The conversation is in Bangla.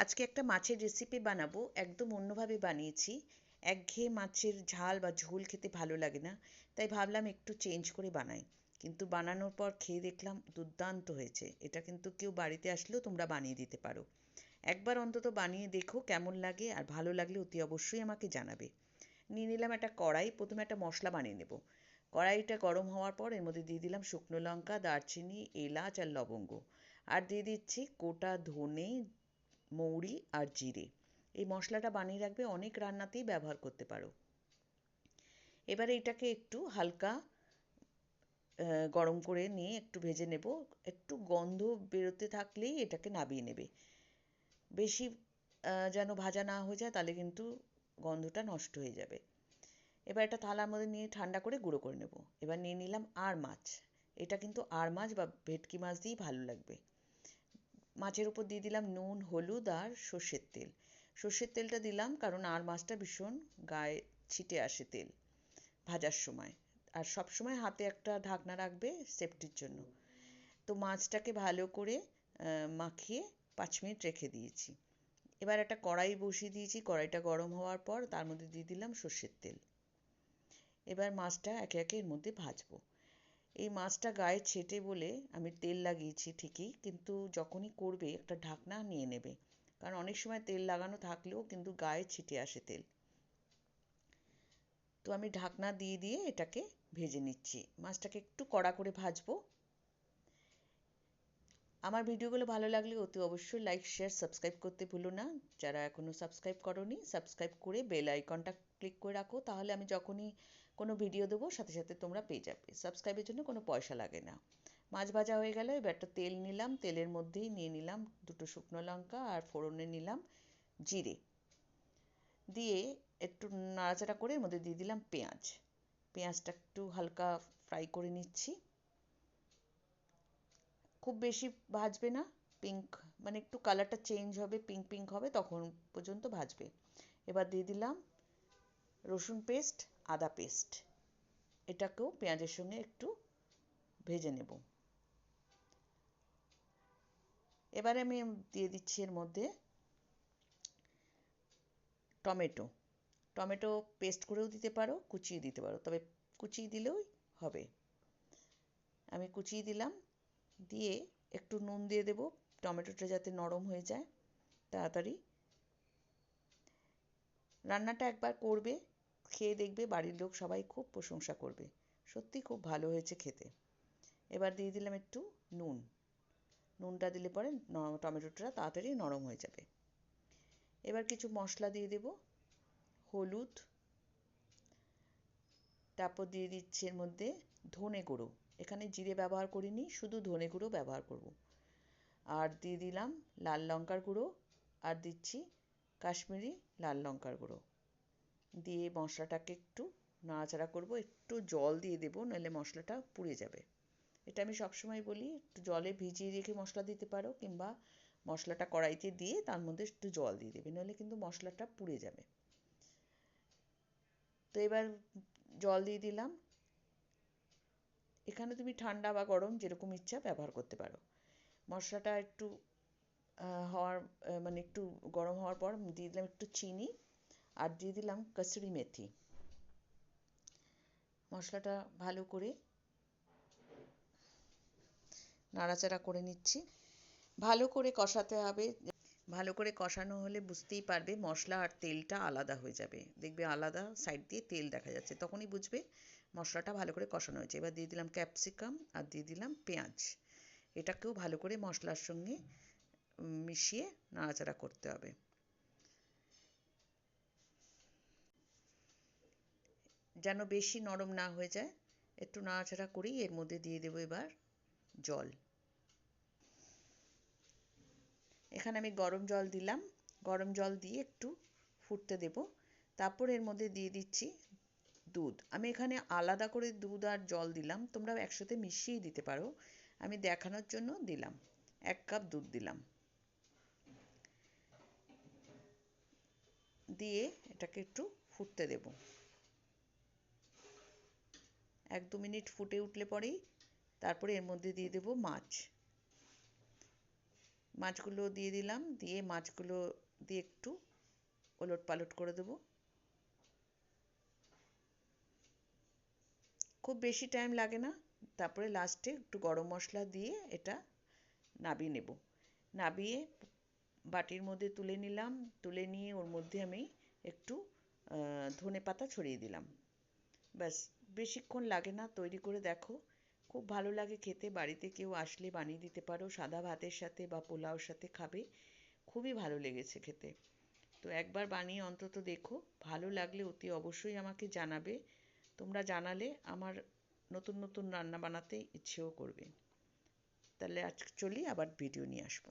আজকে একটা মাছের রেসিপি বানাবো, একদম অন্যভাবে বানিয়েছি। একঘেয়ে মাছের ঝাল বা ঝোল খেতে ভালো লাগে না, তাই ভাবলাম একটু চেঞ্জ করে বানাই। কিন্তু বানানোর পর খেয়ে দেখলাম দুর্দান্ত হয়েছে। এটা কিন্তু কেউ বাড়িতে আসলেও তোমরা বানিয়ে দিতে পারো। একবার অন্তত বানিয়ে দেখো কেমন লাগে, আর ভালো লাগলে অতি অবশ্যই আমাকে জানাবে। নিয়ে নিলাম একটা কড়াই, প্রথমে একটা মশলা বানিয়ে নেব। কড়াইটা গরম হওয়ার পর এর মধ্যে দিয়ে দিলাম শুকনো লঙ্কা, দারচিনি, এলাচ আর লবঙ্গ। আর দিয়ে দিচ্ছি গোটা ধনে মৌরি আর জিরে। এই মশলাটা বানিয়ে রাখবে অনেক রান্নাতেই ব্যবহার করতে পারো। এবারে এটাকে একটু হালকা গরম করে নিয়ে একটু ভেজে নেব। একটু গন্ধ বেরোতে থাকলেই এটাকে নাবিয়ে নেবে। বেশি যেন ভাজা না হয়ে যায় তাহলে কিন্তু গন্ধটা নষ্ট হয়ে যাবে। এবার এটা থালার মধ্যে নিয়ে ঠান্ডা করে গুঁড়ো করে নেব। এবার নিয়ে নিলাম আর মাছ। এটা কিন্তু আর মাছ বা ভেটকি মাছ দিয়েই ভালো লাগবে। মাছের উপর দিয়ে দিলাম নুন, হলুদ আর সর্ষের তেল। সর্ষের তেলটা দিলাম কারণ আর মাছটা ভীষণ গায়ে ছিটে আসে তেল ভাজার সময়। আর সব সময় হাতে একটা ঢাকনা রাখবে সেফটির জন্য। তো মাছটাকে ভালো করে মাখিয়ে পাঁচ মিনিট রেখে দিয়েছি। এবার একটা কড়াই বসিয়ে দিয়েছি। কড়াইটা গরম হওয়ার পর তার মধ্যে দিয়ে দিলাম সর্ষের তেল। এবার মাছটা একে একে এর মধ্যে ভাজবো। এই মাছটা গায়ে ছেটে বলে আমি তেল লাগিয়েছি ঠিকই, কিন্তু যখনই করবে একটা ঢাকনা নিয়ে নেবে। কারণ অনেক সময় তেল লাগানো থাকলেও কিন্তু গায়ে ছিটে আসে তেল। তো আমি ঢাকনা দিয়ে দিয়ে এটাকে ভেজে নিচ্ছি। মাছটাকে একটু কড়া করে ভাজবো। আমার ভিডিওগুলো ভালো লাগলে অতি অবশ্যই লাইক শেয়ার সাবস্ক্রাইব করতে ভুলো না। যারা এখনও সাবস্ক্রাইব করনি সাবস্ক্রাইব করে বেল আইকনটা ক্লিক করে রাখো। তাহলে আমি যখনই কোনো ভিডিও দেবো, সাথে সাথে তোমরা পেয়ে যাবে। সাবস্ক্রাইবের জন্য কোনো পয়সা লাগে না। মাছ ভাজা হয়ে গেলে, এবার একটা তেল নিলাম। তেলের মধ্যেই নিয়ে নিলাম দুটো শুকনো লঙ্কা আর ফোড়নে নিলাম জিরে। দিয়ে একটু নাড়াচাড়া করে এর মধ্যে দিয়ে দিলাম পেঁয়াজ। পেঁয়াজটা একটু হালকা ফ্রাই করে নিচ্ছি। খুব বেশি ভাজবে না পিঙ্ক মানে একটু কালারটা চেঞ্জ হবে পিঙ্ক পিঙ্ক হবে, তখন পর্যন্ত ভাজবে। এবার দিয়ে দিলাম রসুন পেস্ট আদা পেস্ট। এটাকেও পেঁয়াজের সঙ্গে একটু ভেজে নেব। এবারে আমি দিয়ে দিচ্ছি এর মধ্যে টমেটো। টমেটো পেস্ট করেও দিতে পারো, কুচিয়ে দিতে পারো, তবে কুচিয়ে দিলেও হবে। আমি কুচিয়ে দিলাম, দিয়ে একটু নুন দিয়ে দেবো, টমেটোটা যাতে নরম হয়ে যায়, তাড়াতাড়ি। রান্নাটা একবার করবে খেয়ে দেখবে বাড়ির লোক সবাই খুব প্রশংসা করবে। সত্যি খুব ভালো হয়েছে খেতে। এবার দিয়ে দিলাম একটু নুন। নুনটা দিলে পরে টমেটোটা তাড়াতাড়ি নরম হয়ে যাবে। এবার কিছু মশলা দিয়ে দেব। হলুদ। তারপর দিয়ে দিচ্ছি এর মধ্যে ধনে গুঁড়ো। এখানে জিরে ব্যবহার করিনি, শুধু ধনে গুঁড়ো ব্যবহার করব। আর দিয়ে দিলাম লাল লঙ্কার গুঁড়ো। আর দিচ্ছি কাশ্মীরি লাল লঙ্কার গুঁড়ো। দিয়ে মশলাটাকে একটু নাড়াচাড়া করব, একটু জল দিয়ে দেবো নইলে মশলাটা পুড়ে যাবে। এটা আমি সবসময় বলি, একটু জলে ভিজিয়ে রেখে মশলা দিতে পারো, কিংবা মশলাটা কড়াইতে দিয়ে তার মধ্যে একটু জল দিয়ে দেবে নইলে কিন্তু মশলাটা পুড়ে যাবে। তো এবার জল দিয়ে দিলাম। এখানে তুমি ঠান্ডা বা গরম যেরকম ইচ্ছা ব্যবহার করতে পারো। মশলাটা একটু হওয়ার মানে একটু গরম হওয়ার পর দিয়ে দিলাম একটু চিনি। আর দিয়ে দিলাম কসুরি মেথি। মশলাটা ভালো করে নাড়াচাড়া করে নিচ্ছি। ভালো করে কষাতে হবে। ভালো করে কষানো হলে বুঝতেই পারবে মশলা আর তেলটা আলাদা হয়ে যাবে। দেখবে আলাদা সাইড দিয়ে তেল দেখা যাচ্ছে। তখনই বুঝবে মশলাটা ভালো করে কষানো হয়েছে। এবার দিয়ে দিলাম ক্যাপসিকাম আর দিয়ে দিলাম পেঁয়াজ। এটাকেও ভালো করে মশলার সঙ্গে মিশিয়ে নাড়াচাড়া করতে হবে। যেন বেশি নরম না হয়ে যায়, একটু নাড়াচাড়া করেই এর মধ্যে দিয়ে দেবো এবার জল। এখানে আমি গরম জল দিলাম, গরম জল দিয়ে একটু ফুটতে দেব। তারপর এর মধ্যে দিয়ে দিচ্ছি দুধ। আমি এখানে আলাদা করে দুধ আর জল দিলাম তোমরা একসাথে মিশিয়ে দিতে পারো। আমি দেখানোর জন্য দিলাম, এক কাপ দুধ দিলাম। দিয়ে এটাকে একটু ফুটতে দেব। এক দু মিনিট ফুটে উঠলে পরেই তারপরে এর মধ্যে দিয়ে দেব মাছ। মাছগুলো দিয়ে দিলাম, দিয়ে মাছগুলো দিয়ে একটু ওলট পালট করে দেবো। খুব বেশি টাইম লাগে না, তারপরে লাস্টে একটু গরম মশলা দিয়ে এটা নাবিয়ে নেব। নাবিয়ে বাটির মধ্যে তুলে নিলাম, তুলে নিয়ে ওর মধ্যে আমি একটু ধনে পাতা ছড়িয়ে দিলাম। ব্যাস বেশিক্ষণ লাগে না, তৈরি করে দেখো। খুব ভালো লাগে খেতে, বাড়িতে কেউ আসলে বানিয়ে দিতে পারো, সাদা ভাতের সাথে বা পোলাওর সাথে খাবে। খুবই ভালো লেগেছে খেতে। তো একবার বানিয়ে অন্তত দেখো, ভালো লাগলে অতি অবশ্যই আমাকে জানাবে। তোমরা জানালে আমার নতুন নতুন রান্না বানাতে ইচ্ছেও করবে। তাহলে আজ চলি, আবার ভিডিও নিয়ে আসব।